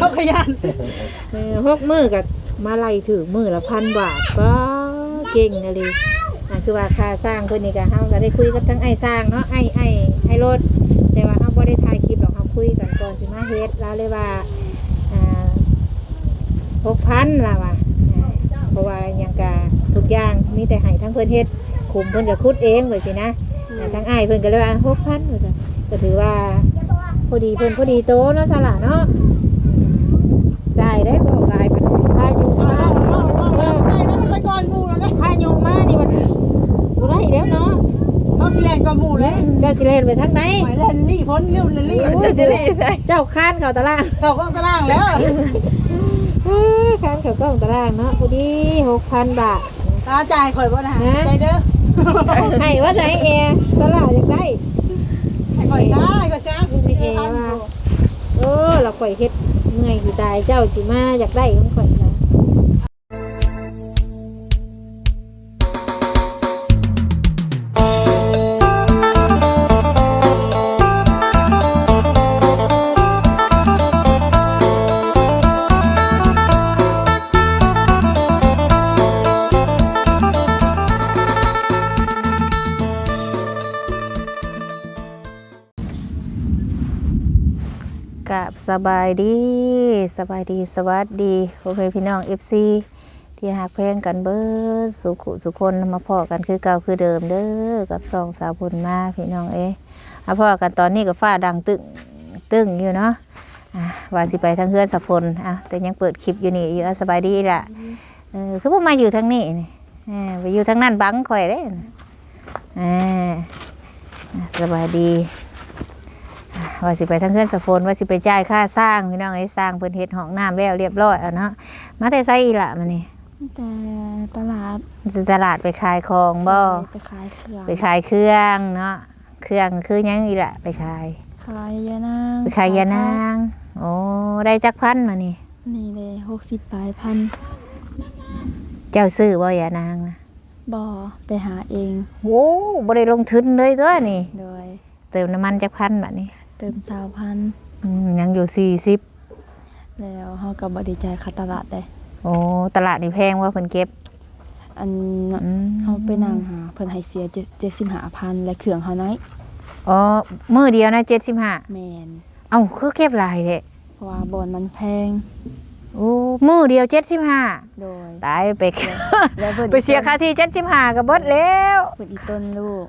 เขาขยันเออหกมือกับมาไล่ถือมือละพันบาทก็เก่งอะเลยอะคือว่าค่าสร้างเพิ่นนี่ก็เฮาก็ได้คุยกับทั้งไอ้สร้างเนาะไอ้ไอ้ไอ้รถแต่ว่าเฮาบ่ได้ถ่ายคลิปหรอกเฮาคุยกันก่อนสิมาเฮ็ดแล้วเลยว่าอ่า6,000ล่ะว่ะอ่าเพราะว่าหยังกะทุกอย่างมีแต่ให้ทั้งเพิ่นเฮ็ดคุมเพิ่นก็คุดเองว่าสินะอ่าทั้งไอ้เพิ่นก็เลยว่า6,000ว่าซั่นก็ถือว่าพอดีเพิ่นพอดีโตเนาะสละเนาะจ่ายได้บ่หลายปานพายุมาเออ ได้นะไปก่อนหมู่แล้วนะ พายุมานี่มันบ่ได้แล้วเนาะ เขาสิแลนก่อนหมู่เลย เจ้า สิเล่นไปทางไหนหมายเล่นลี่พ้นเลี้ยวเล่นลี่โอ้ยสิเล่นเจ้าค้านเข้าตารางเขาก็ตารางแล้วเอ้ยค้านเข้ากล้องตารางเนาะพอดี6,000บาทตาจ่ายข่อยบ่นะใจเด้อให้ว่าจะให้แอร์ตลาดอยากได้ให้ข่อยได้ก็ช้าไม่เอว่าเออเราข่อยเฮ็ดเมื่อยสิตายเจ้าสิมาอยากได้ของข่อย สบายดีสบายดีสวัสดีพ่อแม่พี่น้อง FC ที่หักเพงกันเบิดสุขสุคนมาพอกันคือเก่าคือเดิมเด้อกับสองสาวบุญมาพี่น้องเอ้ยมาพอกันตอนนี้กับฟ้าดังตึงตึงอยู่เนาะว่าสิไปทางเฮือนสะพลอะแต่ยังเปิดคลิปอยู่นี่อยู่สบายดีละเออคือพวกมาอยู่ทางนี้นี่ไปอยู่ทางนั้นบังข่อยเด้อ่าอะสบายดี ว่าสิไปทางเพื่อนสะพนว่าสิไปจ่ายค่าสร้างพี่น้องไอ้สร้างเพิ่นเฮ็ดห้องน้ำแล้วเรียบร้อยเอาเนาะมาแต่ไสอีหละมันนี่แต่ตลาดจะตลาดไปขายของบ่ไปขายเครื่องไปขายเครื่องเนาะเครื่องคือหยังอีหละไปขายขายยานางไปขายยานางโอ้ได้จักพันมานี่นี่เลยหกสิบปลายพันเจ้าซื้อบ่ยานางนะบ่อไปหาเอง โอ้บ่ได้ลงทุนเลยตัวนี่โดยเติมน้ำมันจักพันบัดนี้ เติมสาวพันอืมยังอยู่40แล้วเฮากับบริจายค่าตลาดได้โอ้ตลาดนี่แพงว่าเพิ่นเก็บอันอืมเฮาไปนั่งหาเพิ่นให้เสียเจ็ดสิบห้าพันและเครื่องเฮาน้อยอ๋อมื้อเดียวนะ75แมนเอ้าคือเก็บหลายแท้เพราะว่าบอนมันแพงโอ้มือเดียวเจ็ดสิบห้าโดยตายไป แล้วเพิ่นไปเสียค่าที่เจ็ดสิบห้าก็เบิดแล้ว เพิ่นอีต้นลูก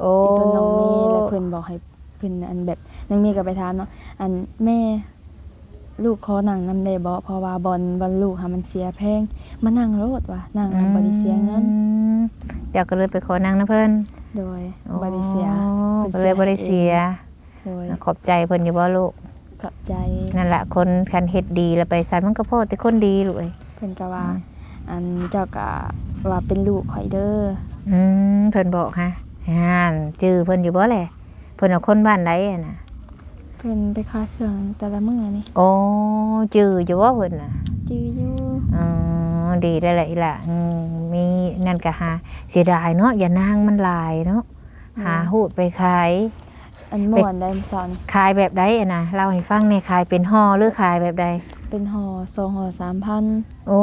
โอ้อีต้นน้องเมย์แล้วเพิ่นบอกให้เพิ่นอันแบบ น้องเมย์ก็ไปถามเนาะอันแม่ลูกขอนั่งนำได้บ่เพราะว่าบอลบอลลูกค่ะมันเสียแพงมานั่งรถว่ะนั่งแล้วบ่ได้เสียเงินอืมเดี๋ยวก็เลยไปขอนางนะเพิ่นโดยบ่ได้เสียอ๋อพิ่นก็เลยบ่ได้เสียโดยขอบใจเพิ่นอยู่บ่ลูกขอบใจนั่นแหละคนคันเฮ็ดดีแล้วไปใส่มันก็พอแต่คนดีลูกเอ้ยเพิ่นก็ว่า อันเจ้าก็ว่าเป็นลูกข่อยเด้ออืมเพิ่นบอกฮะฮ่านจื้อเพิ่นอยู่บ่แหละเพิ่นเอาคนบ้านใดอะน่ะ เพิ่นไปค้าเครื่องแต่ละมื้อนี่โอ้จื้ออยู่บ่เพิ่นน่ะจื้ออยู่อ๋อดีได้แหละอีหล่ะอืมมีนั่นก็หาเสียดายเนาะอย่านางมันหลายเนาะหาหูดไปขายอันม่วนได้สอนขายแบบใดอะนะเล่าให้ฟังในอยขายเป็นห่อหรือขายแบบใดเป็นห่อสองห่อ3,000โอ้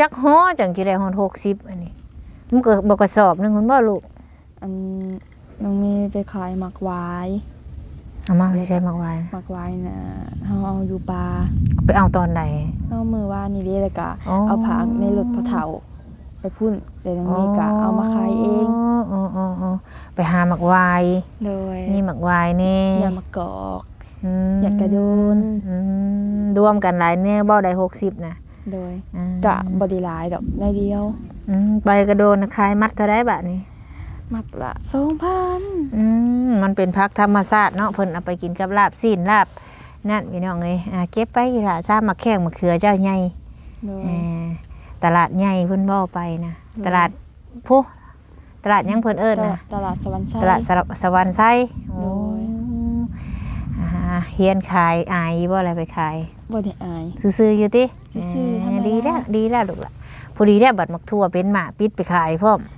จักห่อจังสิได้ห่อหกสิบอันนี้มันก็บ่กระสอบหนึงคุณบ่ลูกอันน้องเมย์ไปขายหมักหวาย เอามาไม่ใช่มากวายหมักหวายน่ะเฮาเอาอยู่ปลาไปเอาตอนใดเอามือว่านี่เด้แล้วก็อ๋อเอาผักในรถพะเฒ่า ไปพุ่นแต่น้องเมย์ก็เอามาขายเองอ๋ออ๋ออ๋อไปหาหมักวายโดยนี่หมักวายนี่อย่ามากอกมอยากกระโดนอืมรวมกันหลายเนี่ยบ่ได้หกสิบนะโดยอ่ากะบไดีหลายดอกได้เดียวอืมไปกระโดนขายมัดเท่าได้บาทนี้ มัดละสองพันอืมมันเป็นพักธรรมชาติเนาะเพิ่นเอาไปกินกับลาบซีนลาบนั่นพี่น้องเอ้ยอ่าเก็บไปอีหล่ะซ้ามาแข้งมะเขือเจ้าใหญ่โดยเอ่อตลาดใหญ่เพิ่นบ่ไปนะอืม ตลาดผู้ตลาดหยังเพิ่นเอิ้นตลานะดตลาดสวรรค์ไซ ตลาดสระสวรรค์ไซโอ้โดยอ่าเฮียนขายอายบ่อะไรไปขาย บ่ได้อาย ซื่อๆอยู่ติซื่อๆเธรรมดา ดีแล้วดีแล้วลูกล่ะพอดีแล้วบัดมักทั่วเป็นหมาปิดไปขายพร้อมหึ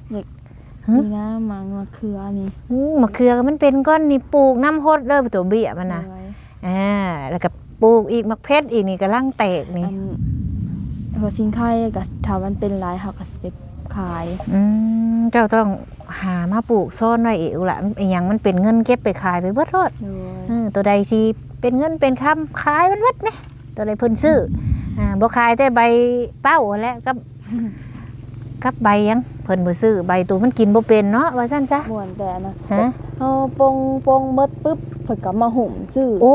นี่นะมางมะเขือนี่อู้มะเขือก็มันเป็นก้อนนี่ปลูกน้ำฮดเด้อตัวเบี้ยมันน่ะโดยอ่าแล้วก็ปลูกอีกมักเพชรอีกนี่กำลังแตกนี่อันหัวสิงไข่ก็ถ้ามันเป็นหลายเฮาก็สิไปขายอืมเจ้าต้องหามาปลูกซ่อนไว้อีกละอีหยังมันเป็นเงินเก็บไปขายไปเบิดโลดโดยเออตัวใดสิเป็นเงินเป็นคำขายมันเบิดเนี่ยตัวใดเพิ่นซื้ออ่าบ่ขายแต่ใบเป้าหั้นแหละกับ กับใบหยังเพิ่นบ่ซื้อใบตัวมันกินบ่เป็นเนาะว่าซั่นซะม่วนแต่นะฮะเฮาปงปงหมดปึ๊บเพิ่นก็มาหุ่มซื้อโอ้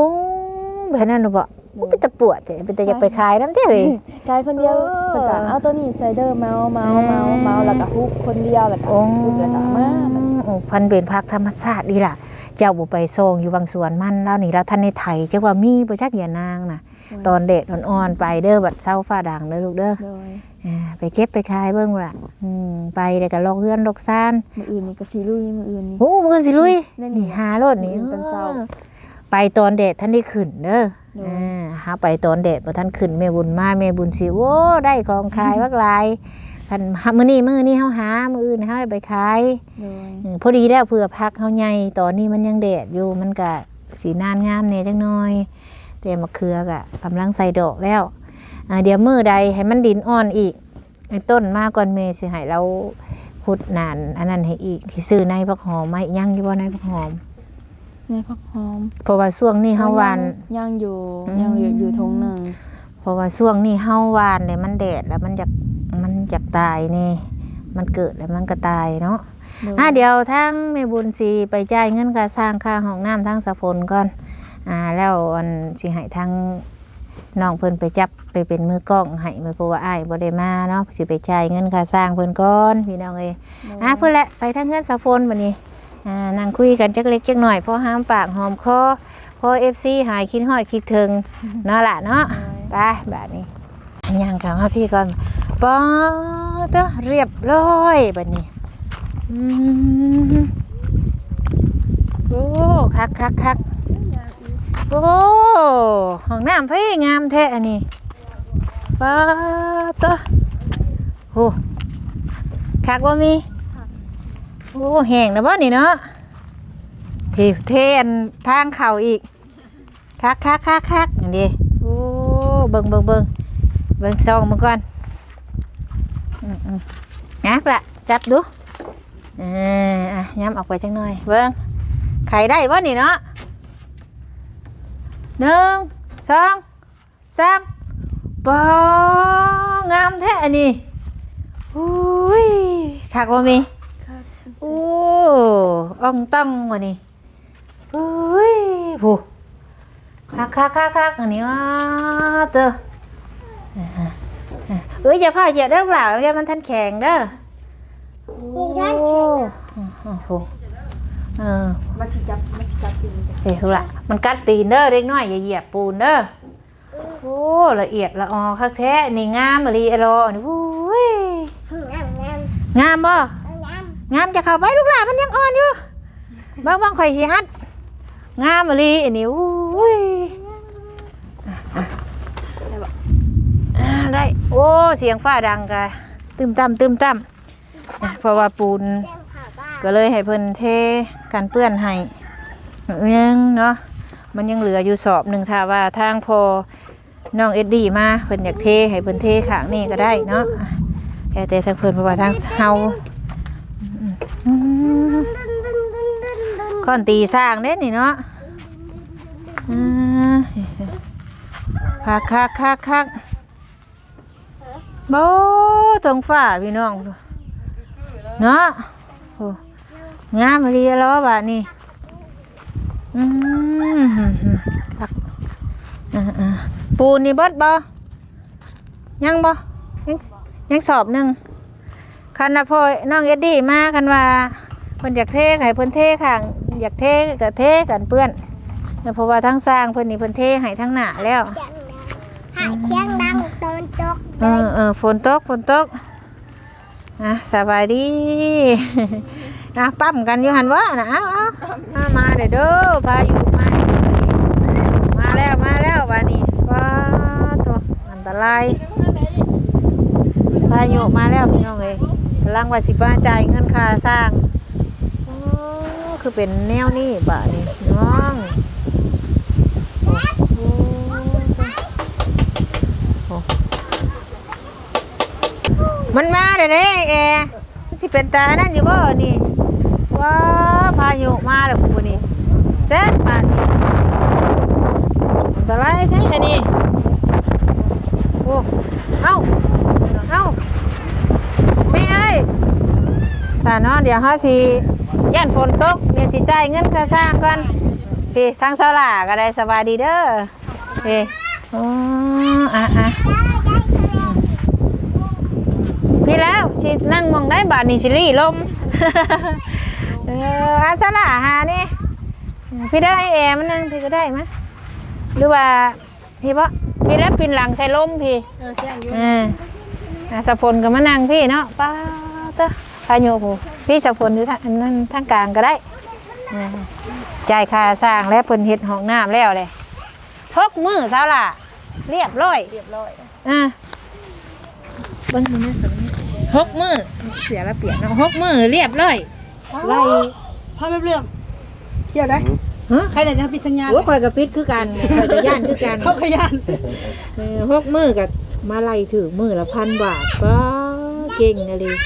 แบบนั้นน่ะบ่มันเป็นตะปวดแต่เป็นแต่อยากไปขายนำเด้เฮ้ยกายคนเดียวเออเพิ่นก็เอาตัวนี้ไซเดอร์เมาเมาอืมเมาเมาแล้วก็ฮุบคนเดียวแล้วก็โอ้ฮุบแล้วก็มามันโอ้พันเป็นพักธรรมชาติดีล่ะ เจ้าบ่ไปซองอยู่บางสวนมันแล้วนี่แล้วท่านในไทยจักว่ามีบ่จักอย่านางน่ะตอนเด็ดอ่อนๆไปเด้อบัดเช้าฟ้าดังเด้อลูกเด้อโดยอ่า ไปเก็บไปขายเบิ่งล่ะอืมไปแล้วก็ลอกเฮือนลอกซ่านมื้ออื่นนี่ก็สิลุยมื้ออื่นนี่โอ้มือสิลุยนั่นนี่นี่หารถนี่อืมตอนเช้าเออไปตอนเด็ดท่านได้ขึ้นเด้อโดยอ่าหาไปตอนเด็ดบ่ท่านขึ้นแม่บุญมาแม่บุญสิโอ้ได้ของขายวักหลายคันมื้อนี้มื้อนี้เฮาหามื้ออื่นเฮาไปขายโดยอืมพอดีแล้วเผื่อพักเฮาใหญ่ตอนนี้มันยังแดดอยู่มันก็สีนานงามแหน่จังน้อยแต่มะเขือกะกำลังใส่ดอกแล้วอ่า เดี๋ยวมือใดให้มันดินอ่อนอีกไอ้ต้นมาก่อนเมสิให้เราขุดนานอันนั้นให้อีกที่ซื้อในผักหอมไหมยังอยู่บ่ในผักหอมในผักหอมเพราะว่าช่วงนี้เฮาหวานยังอยู่อืมยังอยู่อยู่ทงหนึงเพราะว่าช่วงนี้เฮาหวานเลยมันแดดแล้วมันอยากมันอยากตายนี่ มันเกิดแล้วมันก็ตายเนาะโดยอะเดี๋ยวทั้งแม่บุญสีไปจ่ายเงินค่าสร้างค่าห้องน้ำทั้งสะพนก่อนอ่าแล้วอันสิให้ทั้ง น้องเพิ่นไปจับไปเป็นมือกล้องให้มาเพราะว่าอ้ายบ่ได้มาเนาะสิไปจ่ายเงินค่าสร้างเพิ่นก่อนพี่น้องเอ้ยอะเพิ่นแหละไปทั้งเงินสะพนบัดนี้อ่านั่งคุยกันจักเล็กจักหน่อยพอห้ามปากหอมคอพอ FC หายคิดฮอดคิดถึงเนาะล่ะเนาะไปแบบนี้ย่างกลับมาพี่ก่อนปอเตอเรียบร้อยแบบนี้อืมโอ้คักคักคัก โอ้ห้องน้ำพี่งามแท้อันนี้ปอเตอโอ้คักว่ามีโอ้แห้งนะบ่นี่เนาะพี่เทนทางเข่าอีกคักคักคักคักอย่างนี้โอ้เบิ่งเบิ่งเบิ่งเบิ่งซองมันก่อนงับละจับดูเอออะย้ำออกไปจังหน่อยเบิ่งไข่ได้บ่นี่เนาะ หนึ่งสองสามปองามแท้อันนี้อุ้ยคักว่ามีโอ้อ่องต้องวันนี้อุ้ยผู้คักคักคักคักอันนี้ว่าเตอเอ้ยอย่าพาเหยียดเด้อเปล่าอย่ามันทันแข็งเด้อมีทันแข็งโอ้โห เออมันสิจับมันสิจับจริงจ้ะเฮ้ยละมันกัดตีนเด้อเด็กน้อยอย่าเหยียบปูนเด้อโอ้ละเอียดละออคักแท้นี่งามมะลีอรอนี่วุ้ยงามบ่งามจะเข้าไปลูกหลานมันยังอ่อนอยู่บางบางข่อยสิฮัดงามมะลีอันนี้วุ้ยอ่าได้โอ้เสียงฟ้าดังกะตึมตั้มตึมตั้มอะเพราะว่าปูน ก็เลยให้เพิ่นเทกันเปื้อนให้ยังเนาะมันยังเหลืออยู่สอบหนึ่งถ้าว่าทางพอน้องเอ็ดดี้มาเพิ่นอยากเทให้เพิ่นเทขางนี้ก็ได้เนาะแต่แต่ทางเพิ่นเพราะว่าทางเฮาก้อนตีสร้างเด้นี่เนาะคักคักคักคักโบตรงฝ้าพี่น้อง เนาะโอ้ งามมาดีแล้วบาดนี้อืมครับอ่าๆปูนนี่เบดบ่ยังบ่ยังยังสอบหนึ่งคันนะพ่อน้องเอ็ดดี้มาคันว่าเพิ่นอยากเทให้เพิ่นเทข้างอยากเทก็เทกันเปื้อนเพราะว่าทั้งสร้างเพิ่นนี่เพิ่นเทให้ทั้งหน้าแล้วหายเสียงดังตอนตกเออเออฝนตกฝนตกอะสบายดี นะปั๊มกันอยู่หันวะนะาเอามามาเด้อเด้อพายุมามาแล้วมาแล้ววันนี้ว้าตัวอันตรายพายุมาแล้วพี่น้องเอ้ยกลังวัาสิบ้าจ่ายเงินค่าสร้างโอ้คือเป็นแนวนี่บ่านี่น้องมันมาเด้อเด้แอมัสิเป็นตานั่นอยู่บ่นี่ ว้าพายุมาแล้วพุ่นนี่แซ่บาดนี้อันตรายแท้อันนี้โอ้เอ้าเอ้าไม่เอ้ยสาเนาะเดี๋ยวเฮาสิย่านฝนตกเดี๋ยวสิจ่ายเงินค่าสร้างก่อนพี่ทางเสาหล่าก็ได้สบายดีเด้อพี่อ๋ออะอะพี่แล้วชินั่งมองได้บาทนี่ชิลี่ลมเอออาสละหานี่พี่ได้แอร์มันนั่งพี่ก็ได้มะหรือว่าพี่ปะพี่แล้วปินหลังใส่ลมพี่เออแจ้งอยู่เอออาสะพลก็มานั่งพี่เนาะป้าเตะพายุผู้พี่สะพลอยู่ทางอันนั้นทางกลางก็ได้เออจ่ายค่าสร้างแล้วเพิ่นเฮ็ดห้องน้ำแล้วเลยทกมือสาวล่ะเรียบร้อยเรียบร้อยอะเบิ้งดูนะสนี้หกมือเสียละเปลี่ยนเนาะหกมือเรียบร้อย ไล่พอไม่เรื่องเที่ยวได้ฮะใครไหนจะปิดสัญญาณโอ้คอยกับปิดคือกันคอยกับย่านคือกันเข้าขยันเออหกมือกับมาไล่ถือมือละพันบาทก็เก่งอะไรอะ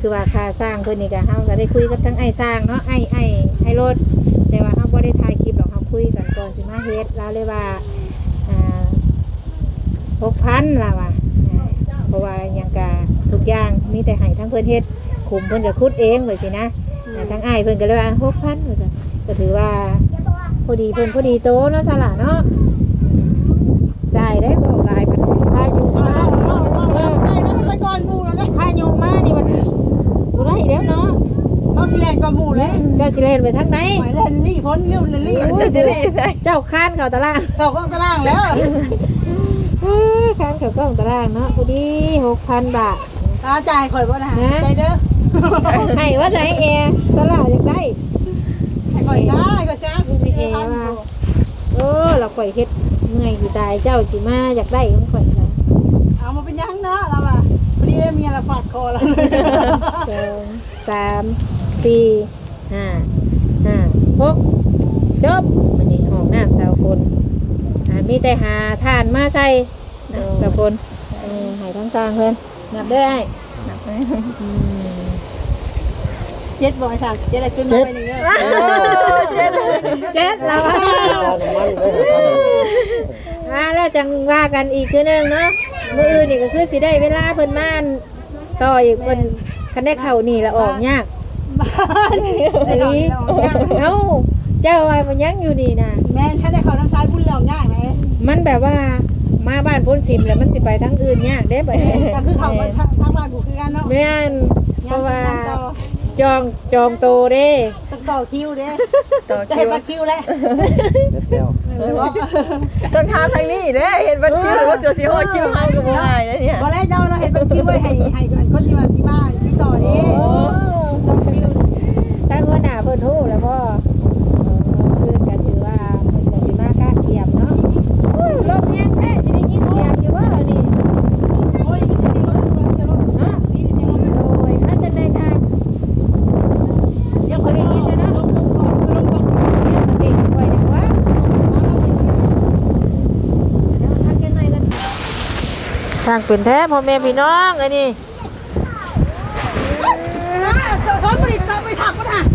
คือว่าค่าสร้างเพิ่นนี่ก็เฮาก็ได้คุยกับทั้งไอ้สร้างเนาะไอ้ไอ้ไอ้รถแต่ว่าเฮาบ่ได้ถ่ายคลิปหรอกเฮาคุยกันก่อนสิมาเฮ็ดแล้วเลยว่าอ่าหกพันล่ะว่ะอ่าเพราะว่าหยังกะทุกอย่างมีแต่ให้ทั้งเพิ่นเฮ็ดคุมเพิ่นก็คุดเองว่าสินะ อ่าทั้งอ้ายเพิ่นก็เลยว่าหกพันว่าซั่นก็ถือว่าพอดีเพิ่นพอดีโตเนาะสละเนาะจ่ายได้บ่หลายพันพายุมาได้นะไปก่อนหมู่แล้วนะพายุมานี่มันบ่ได้แล้วเนาะเขาสิแลนก่อนหมู่เลยเจ้าสิเล่นไปทางไหนหมายเล่นลี่พ้นเลี้ยวเลนลี่เล่นเจ้าค้านเขาตารางเขาก็ตารางแล้วเอ้ยค้านเขากล้องตารางเนาะพอดี6,000บาทตาจ่ายข่อยบ่นะใจเด้อ ให้ว่าจะให้แอร์ตลาดอยากได้ให้ข่อยได้ก็แซ่บไม่แอร์ว่าเออเราข่อยเฮ็ดเมื่อยกี่ตายเจ้าสิมาอยากได้ของข่อยนะเอามาเป็นยังเนาะเราอะพอดีเมียเราฝาดคอเราสองสามสี่ห้าห้าหกจบมันนี่ห้องน้ำสาวคนอ่ามีแต่หาทานมาใส่นะสาวคนเออให้ทั้งสร้างเพิ่นนับเด้อไอ้นับเลยอืม เจ็ดบ่อยสั่งเจ็ดอะไรขึ้นมาไปหนึ่งเด้อเจ็ดเจ็ดแล้วอะอ่าแล้วจังว่ากันอีกคือหนึงเนาะมื้ออื่นนี่ก็คือสิได้เวลาเพิ่นมาต่ออีกเพิ่นคันได้เข้านี่ละออกยากอันนี้เอ้าเจ้าไอ้มันยังอยู่นี่นะแม่ถ้าได้เขาทางซ้ายพุ่นเหล่ายากไหมมันแบบว่ามาบ้านพ้นสิมแล้วมันสิไปทั้งอื่นยากได้ไปก็คือเขาทางบ้านกูคือกันเนาะแม่นเพราะว่า จองจองโตเด้ต้องต่อคิวเด้จะให้บัตรคิวแล้วต้องทางทางนี้เด้เห็นบัตรคิวหรือว่าจะสิฮอดคิวเฮาก็บ่ง่ายนะเนี่ยพอแล้วเจ้าเราเห็นบัตรคิวไว้ให้ให้คนที่มาที่บ้านที่ต่อนี้คิว ตั้งหัวหน้าเพิ่นฮู้แล้วพ่อเพิ่นก็ถือว่าเพิ่นก็สิมากะเกียมเนาะอุ้ยรถยังแท้สิได้ยินเสียงอยู่บ่นี่ โอ้ยนี่จะดีมั้ยเนาะนี่จะดีมั้ย โอ้ยมันจะได้ทาง เดี๋ยวคนได้ยินนะลงก่อนลงก่อน เรียกเก่งไว้จังวะเดี๋ยวพักกันหน่อยกันทาง เป็นแท้พ่อแม่พี่น้องไอ้นี่เขาผลิตเขาไปถักก็ถัก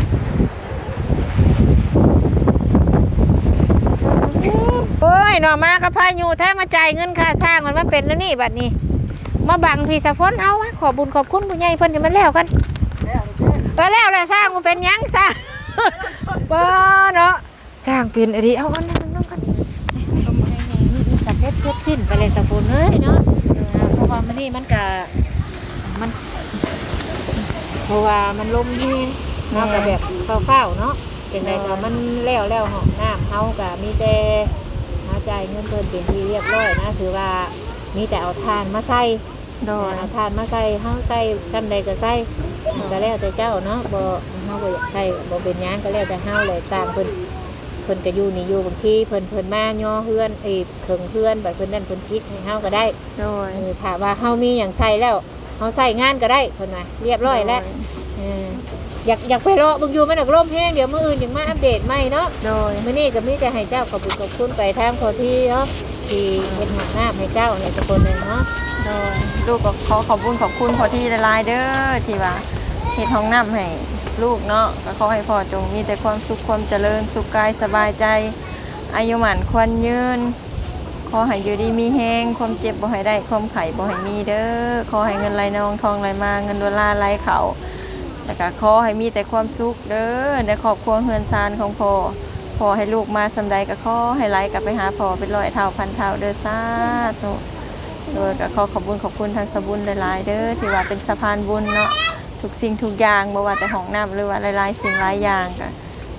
โอ้ยหน่อมากับพายุแท้มาจ่ายเงินค่าสร้างมันมาเป็นแล้วนี่บัดนี้ มาบังพี่สะพนเอาวะขอบุญขอบคุณผู้ใหญ่เพิ่นจะมาแล้วกันไปแล้วแหละสร้างมันเป็นยังสร้างป้าเนาะสร้างเป็นอะไรเอาอันนั้นน้องกันสักเฮ็ดเสร็จสิ้นไปเลยสะพนเอ้ยเนาะอ่าเพราะ ว่ามันนี่มันกะมัน เพราะว่ามันลมที่เนาะกับแบบเฝ้าๆเนาะจังไดก็มันแล้วแล้วห้องน้ำเฮาก็มีแต่หาจ่ายเงินเพิ่นเป็นที่เรียบร้อยนะถือว่ามีแต่เอาทานมาใส่โดยเอาทานมาใส่เฮาใส่ซ้ำใดก็ใส่มันก็แล้วแต่เจ้าเนาะบ่เฮาบ่อยากใส่บ่เป็นหยังก็แล้วแต่เฮาแหละสร้างเพิ่น เพิ่นก็อยู่นี่อยู่บางทีเพิ่นเพิ่นมาย่อเฮือนเอ้ยเคิงเฮือนแบบเพิ่นนั่นเพิ่นคิดให้เฮาก็ได้โดยเออถ้าว่าเฮามีหยังใส่แล้วเฮาใส่งานก็ได้เพิ่นว่าเรียบร้อยแล้วเอออยากอยากไปรอเบิ่งอยู่มันดอกร่มแห้งเดี๋ยวมื้ออื่นยังมาอัปเดตใหม่เนาะโดยมื่อนี้ก็มีแต่ให้เจ้าขอบคุณขอบคุณไปทางพอที่เนาะที่เป็นหัวหน้าให้เจ้าในตะคนเลยเนาะโดยลูกก็ขอขอบคุณขอบคุณพอที่หลายๆเด้อที่ว่า เฮ็ดห้องน้ำให้ลูกเนาะก็ขอให้พ่อจงมีแต่ความสุขความเจริญสุขกายสบายใจ อายุหมันควรยืนขอให้อยู่ดีมีแฮงความเจ็บบ่ให้ได้ความไข้บ่ให้มีเด้อขอให้เงินไหลนองทองไหลมาเงินดอลลาร์ไหลเขาแล้วก็ขอให้มีแต่ความสุขเด้อในครอบครัวเฮือนซานของพ่อพ่อให้ลูกมาสำใดก็ขอให้ไหลกลับไปหาพ่อเป็นร้อยเท่าพันเท่าเด้อสาธุโดยก็ขอขอบคุณขอบคุณทางสบุญหลายๆเด้อที่ว่าเป็นสะพานบุญเนาะ ทุกสิ่งทุกอย่างบ่ว่าแต่ห้องน้ำหรือว่าหลายๆสิ่งหลายอย่างก็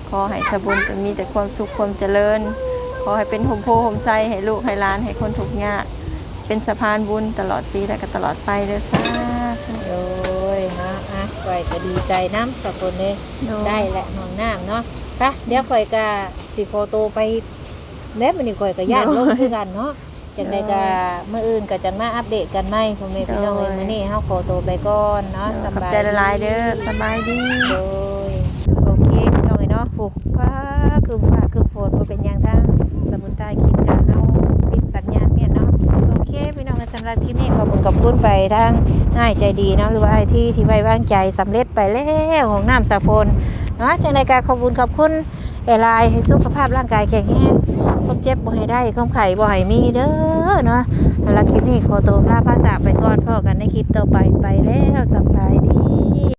ขอให้สบุญมีแต่ความสุขความเจริญ ขอให้เป็นห่มโพห่มใจให้ลูกให้หลานให้คนทุกข์ยากเป็นสะพานบุญตลอดปีและก็ตลอดไปเด้อสาธุโดยเนาะอะข่อยก็ดีใจน้ำสกุลเลยได้แหละห้องน้ำเนาะค่ะเดี๋ยวข่อยก็สิโฟโตไปแล้วมันนี่ข่อยก็ย่านลงคือกันเนาะ จังใดก็เมื่ออื่นก็จะมาอัปเดตกันไหมพ่อแม่พี่น้องเอ้ยมื้อนี้เฮาขอตัวไปก่อนเนาะสขอบบายใจหลายๆเด้อสบายดีโดยโอเคพี่น้องเอ้ยเนาะผูกว่าคือฟ้าคือฝนบ่เป็นหยังทางสมุนไพรคิดกันเฮาติดสัญญาณเปลี่ยนเนาะโอเคพี่น้องเอ้ยสำหรับคลิปนี้ขอบคุณขอบคุณไปทางง่ายใจดีเนาะหรือว่าไอ้ที่ที่ไว้วางใจสำเร็จไปแล้วของน้ำสาโฟนเนาะจังไดก็ขอบคุณขอบคุณ หลายๆให้สุขภาพร่างกายแข็งแรงความเจ็บบ่ให้ได้ความไข่บ่ให้มีเด้อเนาะสำหรับคลิปนี้ขอตัวลาพระจากไปก่อนพ่อกันในคลิปต่อไปไปแล้วสำบายดี